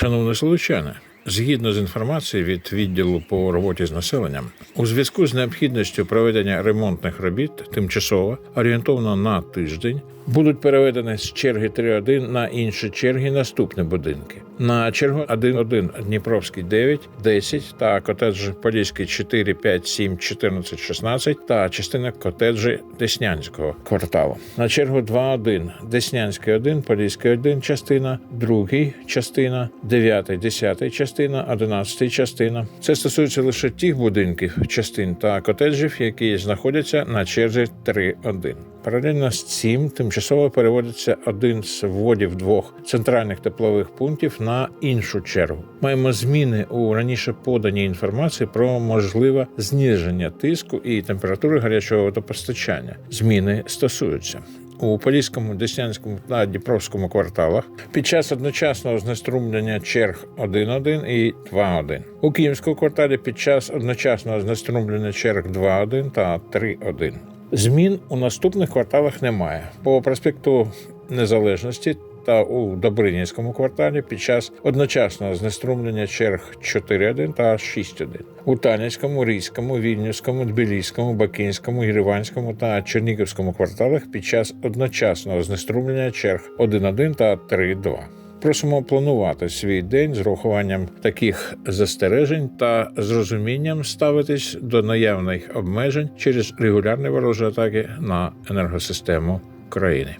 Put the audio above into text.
Шановні случани, згідно з інформацією від відділу по роботі з населенням, у зв'язку з необхідністю проведення ремонтних робіт тимчасово орієнтовно на тиждень будуть переведені з черги 3.1 на інші черги наступні будинки. На чергу 1.1 Дніпровський 9, 10 та котеджі Поліський 4, 5, 7, 14, 16 та частина котеджі Деснянського кварталу. На чергу 2.1 Деснянський 1, Поліський 1 частина, 2 частина, 9, 10 частина, 11 частина. Це стосується лише тих будинків, частин та котеджів, які знаходяться на черзі 3.1. Паралельно з цим тимчасово переводиться один з вводів двох центральних теплових пунктів на іншу чергу. Маємо зміни у раніше поданій інформації про можливе зниження тиску і температури гарячого водопостачання. Зміни стосуються. У Поліському, Деснянському та Дніпровському кварталах під час одночасного знеструмлення черг 1.1 і 2.1. У Київському кварталі під час одночасного знеструмлення черг 2.1 та 3.1. Змін у наступних кварталах немає. По проспекту Незалежності та у Добринівському кварталі під час одночасного знеструмлення черг 4.1 та 6.1. У Танівському, Різькому, Вільнюському, Тбіліському, Бакинському, Єреванському та Чернігівському кварталах під час одночасного знеструмлення черг 1.1 та 3.2. Просимо планувати свій день з урахуванням таких застережень та з розумінням ставитись до наявних обмежень через регулярні ворожі атаки на енергосистему країни.